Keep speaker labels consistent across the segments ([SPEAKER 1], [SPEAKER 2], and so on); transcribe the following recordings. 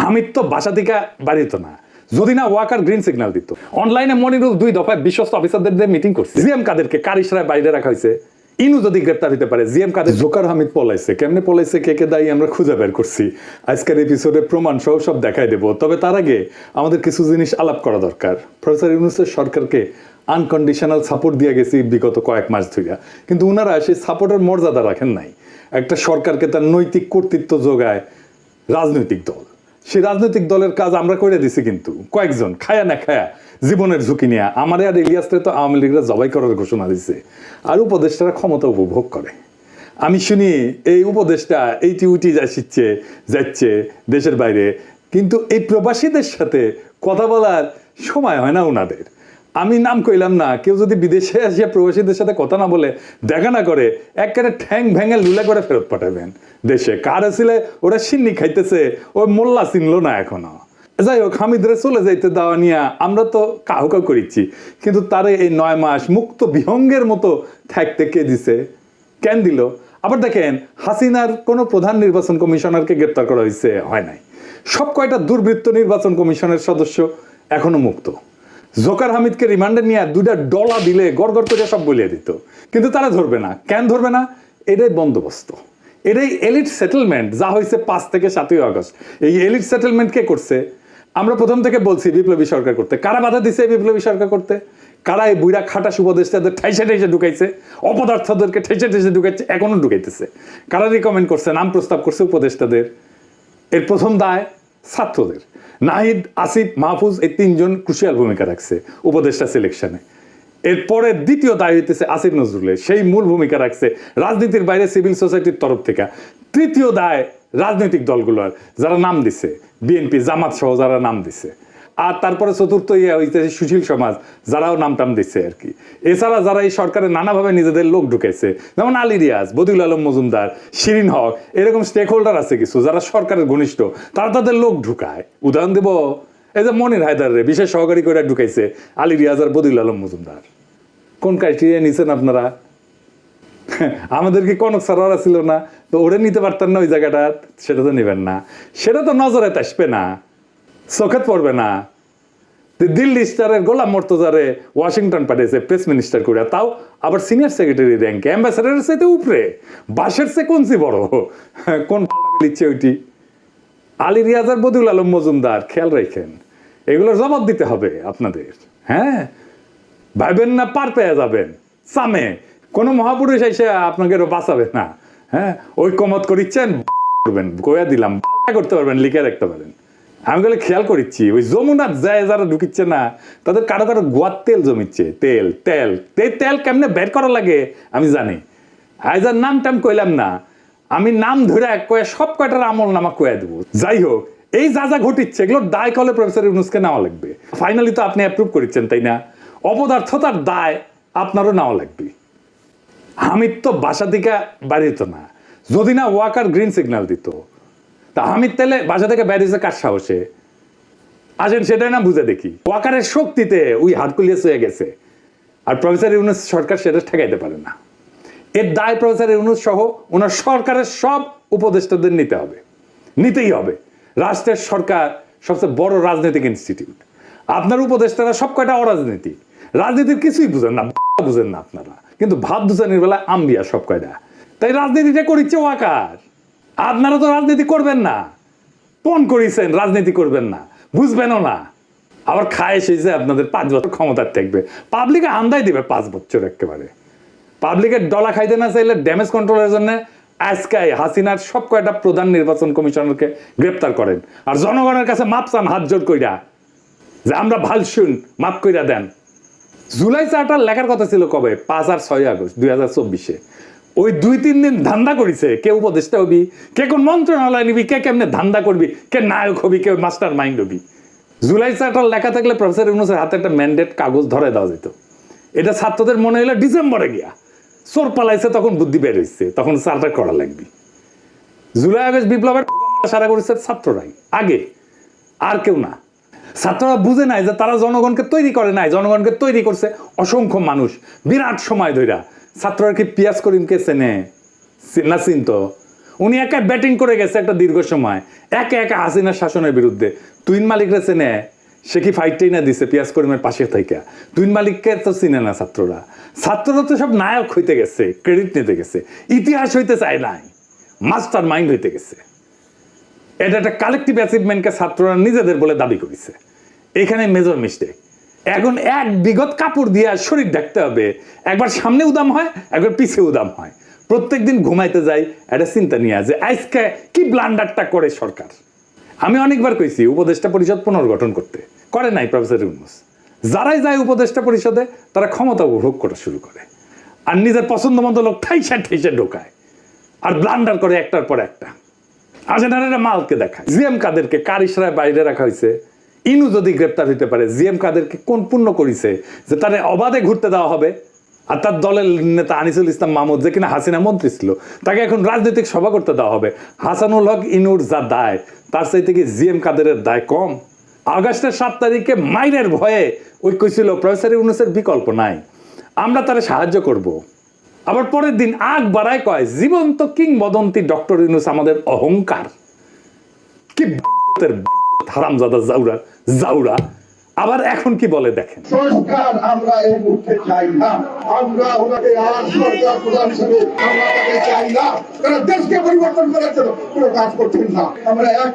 [SPEAKER 1] হামিদ তো বাসা থেকে বাড়িত না। যদি না ওয়াকার গ্রিন সিগন্যাল দিত। অনলাইনে মনিরুল দুই দফায় বিশ্বস্ত অফিসারদের দিয়ে মিটিং করছে। জিএম কাদেরকে কার বাইরে রাখা হয়েছে? ইনু যদি গ্রেপ্তার হতে পারে জিএম কাদের জোকার হামিদ পলাইছে। কেমনে পলাইছে, কে কে দায়ী, আমরা খুঁজে বের করছি। আজকের এপিসোডে প্রমাণ সহ সব দেখাই দেব। তবে তার আগে আমাদের কিছু জিনিস আলাপ করা দরকার। প্রফেসর ইউনুসের সরকারকে আনকন্ডিশনাল সাপোর্ট দিয়ে গেছি বিগত কয়েক মাস ধরে কিন্তু ওনারা সেই সাপোর্টের মর্যাদা রাখেন নাই। একটা সরকারকে তার নৈতিক কর্তৃত্ব যোগায় রাজনৈতিক দল। সেই রাজনৈতিক দলের কাজ আমরা করে দিছি কিন্তু। কয়েকজন, খায়া না খায়া, জীবনের ঝুঁকি নিয়ে। আমার আর ইলিয়াসরে তো আওয়ামী লীগরা জবাই করার ঘোষণা দিছে। আর উপদেষ্টারা ক্ষমতা উপভোগ করে। আমি শুনি এই উপদেশটা এইটি উটি যাচ্ছে যাচ্ছে দেশের বাইরে। কিন্তু এই প্রবাসীদের সাথে কথা বলার সময় হয় না ওনাদের আমি নাম কইলাম না। কেউ যদি বিদেশে আসিয়া প্রবাসীদের সাথে কথা না বলে, দেখা না করে, একবারে ঠ্যাং ভেঙে লুলা করে ফেরত পাঠাবেন দেশে। কার আসলে ওরা সিন্নি খাইতেছে ওই মোল্লা চিনলো না এখনও। যাই হোক হামিদরে চলে যাইতে দেওয়া নিয়ে আমরা তো কাউ কাউ করিচ্ছি। কিন্তু তারে এই নয় মাস মুক্ত বিহঙ্গের মতো থাকতে কে দিছে? কেন দিল? আবার দেখেন, হাসিনার কোনো প্রধান নির্বাচন কমিশনারকে গ্রেপ্তার করা হয়েছে হয় নাই। সব কয়টা দুর্বৃত্ত নির্বাচন কমিশনের সদস্য এখনও মুক্ত। জোকার হামিদকে রিমান্ডে নিয়ে দুইটা ডলা দিলে গড় গড় করে সব বলিয়ে দিত। কিন্তু তারা ধরবে না। কেন ধরবে না? এটাই বন্দোবস্ত। এটাই এলিট সেটেলমেন্ট যা হয়েছে পাঁচ থেকে সাতই আগস্ট। এই এলিট সেটেলমেন্ট কে করছে? আমরা প্রথম থেকে বলছি বিপ্লবী সরকার করতে। কারা বাধা দিছে বিপ্লবী সরকার করতে? কারা এই বুড়া খাটা উপদেষ্টাদের ঠাইসে ঠাইসে ঢুকাইছে? অপদার্থদেরকে ঠেসে ঠেসে ঢুকাইছে, এখনও ঢুকাইতেছে। কারা রিকমেন্ড করছে, নাম প্রস্তাব করছে উপদেষ্টাদের? এর প্রথম দায় ছাত্রদের। নাহিদ, আসিফ, মাহফুজ এই তিনজন ক্রুশিয়াল ভূমিকা রাখছে উপদেষ্টা সিলেকশনে এরপরে দ্বিতীয় দায় হইতেছে আসিফ নজরুলের সেই মূল ভূমিকা রাখছে রাজনীতির বাইরে সিভিল সোসাইটির তরফ থেকে। তৃতীয় দায় রাজনৈতিক দলগুলোর, যারা নাম দিছে, বিএনপি, জামাত সহ যারা নাম দিছে। আর তারপরে চতুর্থ ইয়ে হইতেছে সুশীল সমাজ, যারাও নাম টাম দিচ্ছে আর কি। এছাড়া যারা এই সরকারে নানাভাবে নিজেদের লোক ঢুকেছে যেমন আলী রিয়াজ, বদিউল আলম মজুমদার, শিরিন হক, এরকম স্টেক হোল্ডার আছে কিছু যারা সরকারের ঘনিষ্ঠ, তারা তাদের লোক ঢুকায়। উদাহরণ দেব, এই যে মনির হায়দার রে, বিশেষ সহকারী করে ঢুকাইছে আলী রিয়াজ আর বদিউল আলম মজুমদার। কোন ক্রাইটেরিয়া নিছেন আপনারা? আমাদের কি কনক সারারা ছিল না, তো ওরে নিতে পারতেন না ওই জায়গাটা, সেটা তো নেবেন না। সেটা তো নজরে আসবে না। চোখে পড়বে না। দিল্লি স্টারের গোলাম মর্তজারে ওয়াশিংটন পাঠিয়েছে প্রেস মিনিস্টার করে। তাও আবার সিনিয়র সেক্রেটারি র্যাঙ্কে। অ্যাম্বাসাডারের সাথে উপরে। বাসের সে কোন সি বড়? কোন লিচ্ছে ওইটি? আলী রিয়াজার বদিউল আলম মজুমদার, খেয়াল রাখেন। এগুলোর জবাব দিতে হবে আপনাদের। হ্যাঁ? ভাইবেন না, পার পেয়ে যাবেন। সামে। কোনো মহাপুরুষ এসে আপনাকে বাঁচাবে না। হ্যাঁ? ওই কমত করিচ্ছেন করবেন কয়া দিলাম। করতে পারবেন, লিখে রাখতে পারেন। আমি গেলে খেয়াল করিচ্ছি, ওই যমুনার যায় যারা ঢুকিচ্ছে না, তাদের কারও কারও গোয়ার তেল জমিচ্ছে। তেল তেল এই তেল কেমনে বের করা লাগে আমি জানি। আইজার নাম টাম কইলাম না, আমি নাম ধরে কয়ে সব কয়টার আমল নামা কয়ে দেবো। যাই হোক, এই যা যা ঘটিচ্ছে, এগুলো দায় কলে প্রফেসর ইউনুসকে নেওয়া লাগবে। ফাইনালি তো আপনি অ্যাপ্রুভ করেছেন, তাই না? অপদার্থতার দায় আপনারও নেওয়া লাগবে। হামিদ তো বাসা থেকে বাড়িত না, যদি না ওয়াকার গ্রিন সিগন্যাল দিত। তা হামিদ তাহলে বাসা থেকে বেরিয়েছে কার সাহসে? আসেন, সেটাই না বুঝে দেখি। ওয়াকারের শক্তিতে ওই হারকুলিয়াস হয়ে গেছে। আর প্রফেসর ইউনুস সরকার সেটা ঠেকাইতে পারে না। এর দায় প্রফেসর ইউনুস সহ ওনার সরকারের সব উপদেষ্টাদের নিতে হবে। নিতেই হবে। রাষ্ট্রের সরকার সবচেয়ে বড় রাজনৈতিক ইনস্টিটিউট আপনার উপদেষ্টারা সব কয়টা অরাজনীতিক রাজনীতির কিছুই বুঝেন না বুঝেন না আপনারা। কিন্তু ভাব দুজানির বেলা আম্বিয়া সব কয়টা। তাই রাজনীতিটা করিচ্ছে ওয়াকার। আপনারা তো রাজনীতি করবেন না। পণ করিছেন, রাজনীতি করবেন না। বুঝবেনও না। আবার খায় এসেছে আপনাদের পাঁচ বছর ক্ষমতার থাকবে। পাবলিকে আন্দাই দিবে পাঁচ বছর একেবারে। পাবলিকের ডলা খাইতে না চাইলে ড্যামেজ কন্ট্রোলের জন্য আজকাই হাসিনার সব কয়টা প্রধান নির্বাচন কমিশনারকে গ্রেপ্তার করেন। আর জনগণের কাছে মাপ চান, হাত জোর কইরা। যে আমরা ভালো শুন মাপ কইরা দেন। জুলাই চারটার লেখার কথা ছিল কবে? পাঁচ আর ছয় আগস্ট, দুই হাজার চব্বিশে। ওই দুই তিন দিন ধান্দা করিছে। কে উপদেষ্টা হবি? কে কোন মন্ত্রণালয় নিবি? কে কেমনে ধান্দা করবি? কে নায়ক হবি? কে মাস্টার মাইন্ড হবি? জুলাই চারটার লেখা থাকলে প্রফেসর ইউনুসের হাতে একটা ম্যান্ডেট কাগজ ধরে দেওয়া যেত। এটা ছাত্রদের মনে হলো ডিসেম্বরে গিয়া। চোর পালাইছে, তখন বুদ্ধি বের হয়েছে তখন চারটা করা লাগবে। জুলাই, আগস্ট বিপ্লবের সারা করেছে ছাত্ররাই। আগে। আর কেউ না। ছাত্ররা বুঝে নাই যে তারা জনগণকে তৈরি করে নাই। জনগণকে তৈরি করছে অসংখ্য মানুষ। বিরাট সময় ধইরা। ছাত্ররা কি পিয়াজ করিমকে চেনে? না চিনত উনি একা ব্যাটিং করে গেছে একটা দীর্ঘ সময়। একা একা হাসিনার শাসনের বিরুদ্ধে। তুইন মালিকরা চেনে? সে কি ফাইটটাই না দিছে পিয়াজ করিমের পাশে থেকে তুইন মালিককে তো চিনে না ছাত্ররা। ছাত্ররা তো সব নায়ক হইতে গেছে ক্রেডিট নিতে গেছে। ইতিহাস হইতে চায় নাই মাস্টার মাইন্ড হইতে গেছে। এটা একটা কালেকটিভ অ্যাচিভমেন্টকে ছাত্ররা নিজেদের বলে দাবি করেছে। এখানে মেজর মিস্টেক এখন এক বিগত কাপড় দিয়ে শরীর ঢাকতে হবে। একবার সামনে উদাম হয়, একবার পিছিয়ে উদাম হয়। প্রত্যেক দিন ঘুমাইতে যাই, একটা চিন্তা নিয়ে যে আজকে কি ব্লান্ডারটা করে সরকার? আমি অনেকবার কইছি, উপদেষ্টা পরিষদ পুনর্গঠন করতে। করে নাই, প্রফেসর ইউনুস। যারাই যায় উপদেষ্টা পরিষদে, তারা ক্ষমতা উপভোগ করা শুরু করে। আর নিজের পছন্দ মতো লোক ঠাইসা ঠাইসা ঢোকায়। আর ব্লান্ডার করে একটার পর একটা। আজেনারেরা মালকে দেখায় জিএম কাদেরকে, কার ইশরায় বাইরে রাখা হয়েছে ইনু যদি গ্রেপ্তার হইতে পারে, জিএম কাদেরকে কোন পুণ্য করিছে? যে তারে অবাধে ঘুরতে দেওয়া হবে? আর তার দলের নেতা আনিসুল ইসলাম মাহমুদ, যে কিনা হাসিনা মন্ত্রী ছিল, তাকে এখন রাজনৈতিক সভা করতে দেওয়া হবে। হাসানুল হক ইনুর যা দায়, তার চাইতে কি জিএম কাদেরের দায় কম? আগস্টের সাত তারিখে মাইনের ভয়ে ওই কইছিল প্রফেসর ইউনুসের বিকল্প নাই। আমরা তারে সাহায্য করব। আবার পরের দিন আগ বাড়ায় কয়, জীবন্ত কিংবদন্তি ডক্টর ইউনুস আমাদের অহংকার। কি হারামজাদা জাউরা জাউরা। আবার এখন কি বলে দেখেন?
[SPEAKER 2] সংস্কার আমরা এই মুহূর্তে চাই না। আমরা ওনাকে আর সরকার হিসেবে আমরা তাকে চাই না। দেশকে পরিবর্তন করার জন্য কোনো কাজ করছেন না। আমরা এক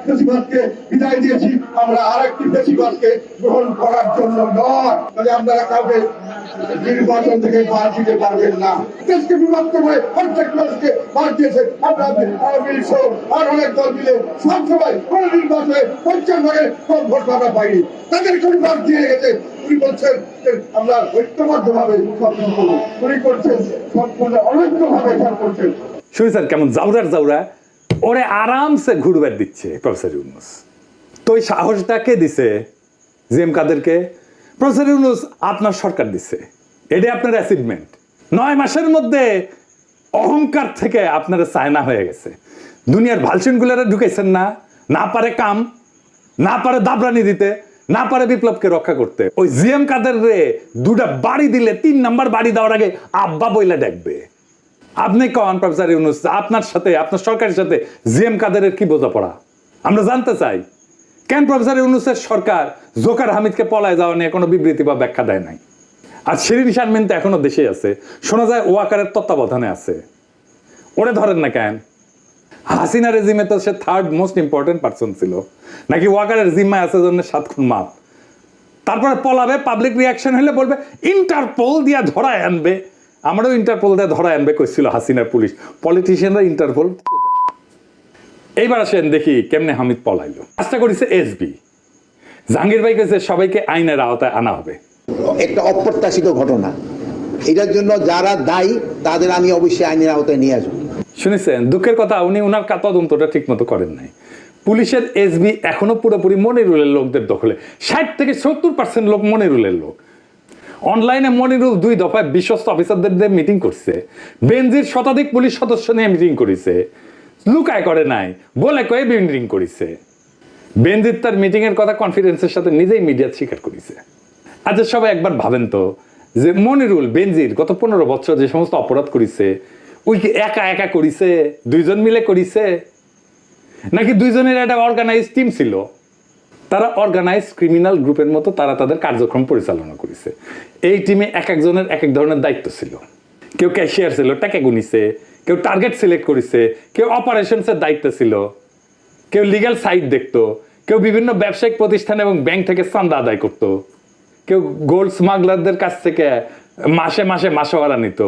[SPEAKER 2] বিদায় দিয়েছি। আমরা আরেকটি ফেসিবাদকে গ্রহণ করার জন্য নয়। তাহলে আপনারা কাউকে নির্বাচন থেকে বাদ দিতে পারবেন না। দেশকে বিভক্ত প্রত্যেক মানুষকে বাদ দিয়েছে আমরা আর অনেক দল সব কোনো নির্বাচনে কম ভোট আমরা পাইনি। তাদের কোনো বাদ দিয়ে গেছে। উনি বলছেন আমরা ঐক্যবদ্ধ ভাবে সব
[SPEAKER 1] ওরে আরামসে ঘুরবার দিচ্ছে, প্রফেসর ইউনুস। তো ওই দিছে? কাদেরকে? প্রফেসর ইউনুস, আপনার সরকার দিছে। এটাই আপনার অ্যাচিভমেন্ট নয় মাসের মধ্যে অহংকার থেকে আপনার চায়না হয়ে গেছে। দুনিয়ার ভালসিনগুলারে ঢুকেছেন না না পারে কাম, না পারে দাবরানি দিতে। না পারে বিপ্লবকে রক্ষা করতে। ওই জিএম কাদের রে, দুটা বাড়ি দিলে, তিন নাম্বার বাড়ি দেওয়ার আগে আব্বা বইলে ডাকবে। আপনি কন, প্রফেসর ইউনুস, আপনার সাথে, আপনার সরকারের সাথে জিএম কাদেরের কি বোঝাপড়া? আমরা জানতে চাই, কেন প্রফেসর ইউনুসের সরকার জোকার হামিদকে পলায় যাওয়া নিয়ে কোনো বিবৃতি বা ব্যাখ্যা দেয় নাই? আর শিরিন শারমিন তো এখনও দেশে আছে। শোনা যায় ওয়াকারের তত্ত্বাবধানে আছে। ওরে ধরেন না কেন? হাসিনা রেজিমে তো সে থার্ড মোস্ট ইম্পর্টেন্ট পার্সন ছিল। নাকি ওয়াকারের জিম্মায় আছে জন্য সাত খুন মাপ। তারপরে পলাবে পাবলিক রিয়াকশন হলে বলবে ইন্টারপোল দিয়া ধরায় আনবে। আমারও ইন্টারপোল দিয়ে ধরায় আনবে কইছিল হাসিনার পুলিশ। পলিটিশিয়ানরা ইন্টারপোল এইবার আসেন দেখি কেমনে হামিদ পলাইলো। কাজটা করেছে এসবি জাহাঙ্গীর ভাই কেছে সবাইকে আইনের আওতায় আনা হবে।
[SPEAKER 3] একটা অপ্রত্যাশিত ঘটনা। এটার জন্য যারা দায়ী, তাদের আমি অবশ্যই আইনের আওতায় নিয়ে আসব।
[SPEAKER 1] শুনেছেন? দুঃখের কথা, উনি ওনার তদন্তটা ঠিক মতো করেন নাই। পুলিশের এসবি এখনও পুরোপুরি মনিরুলের লোকদের দখলে। ষাট থেকে সত্তর পার্সেন্ট লোক মনিরুলের লোক। অনলাইনে মনিরুল দুই দফায় বিশ্বস্ত অফিসারদের দিয়ে মিটিং করছে। বেনজির শতাধিক পুলিশ সদস্য নিয়ে মিটিং করেছে। লুকায় করে নাই। বলে কয়ে মিটিং করেছে। বেনজির তার মিটিং এর কথা কনফিডেন্সের সাথে নিজেই মিডিয়া স্বীকার করেছে। আচ্ছা সবাই একবার ভাবেন তো, যে মনিরুল, বেনজির গত পনেরো বছর যে সমস্ত অপরাধ করেছে ওই একা একা করিছে, দুইজন মিলে করিছে, নাকি দুইজনের একটা অর্গানাইজ টিম ছিল? তারা অর্গানাইজ ক্রিমিনাল গ্রুপের মতো তারা তাদের কার্যক্রম পরিচালনা করেছে। এই টিমে এক একজনের এক এক ধরনের দায়িত্ব ছিল। কেউ ক্যাশিয়ার ছিল, টাকা গুনিছে, কেউ টার্গেট সিলেক্ট করেছে, কেউ অপারেশনসের দায়িত্ব ছিল, কেউ লিগ্যাল সাইট দেখতো, কেউ বিভিন্ন ব্যবসায়িক প্রতিষ্ঠান এবং ব্যাংক থেকে চান্দা আদায় করতো, কেউ গোল্ড স্মাগলারদের কাছ থেকে মাসে মাসে মাসোয়ারা নিত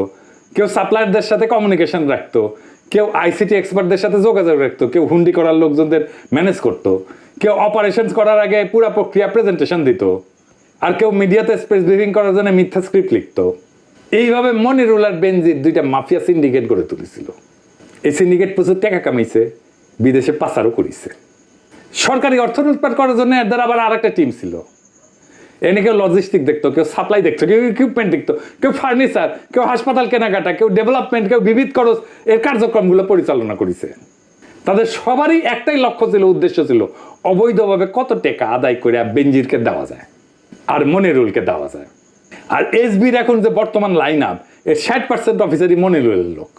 [SPEAKER 1] কেউ সাপ্লায়ারদের সাথে কমিউনিকেশন রাখতো, কেউ আইসিটি এক্সপার্টদের সাথে যোগাযোগ রাখতো, কেউ হুন্ডি করার লোকজনদের ম্যানেজ করতো, কেউ অপারেশন করার আগে পুরো প্রক্রিয়া প্রেজেন্টেশন দিত, আর কেউ মিডিয়াতে স্পেস ব্রিফিং করার জন্য মিথ্যা স্ক্রিপ্ট লিখতো। এইভাবে মনিরুল আর বেনজির দুইটা মাফিয়া সিন্ডিকেট গড়ে তুলেছিল। এই সিন্ডিকেট প্রচুর টাকা কামাইছে, বিদেশে পাচারও করিছে। সরকারি অর্থ লুটপাট করার জন্য এদের আবার আর একটা টিম ছিল। এনে কেউ লজিস্টিক দেখতো, কেউ সাপ্লাই দেখতো, কেউ ইকুইপমেন্ট দেখতো, কেউ ফার্নিচার কেউ হাসপাতাল কেনাকাটা, কেউ ডেভেলপমেন্ট কেউ বিবিধ খরচ এর কার্যক্রমগুলো পরিচালনা করেছে। তাদের সবারই একটাই লক্ষ্য ছিল, উদ্দেশ্য ছিল অবৈধভাবে কত টাকা আদায় করে বেঞ্জিরকে দেওয়া যায় আর মনিরুলকে দেওয়া যায়। আর এসবির এখন যে বর্তমান লাইন আপ এর ষাট পার্সেন্ট অফিসারই মনিরুলের লোক।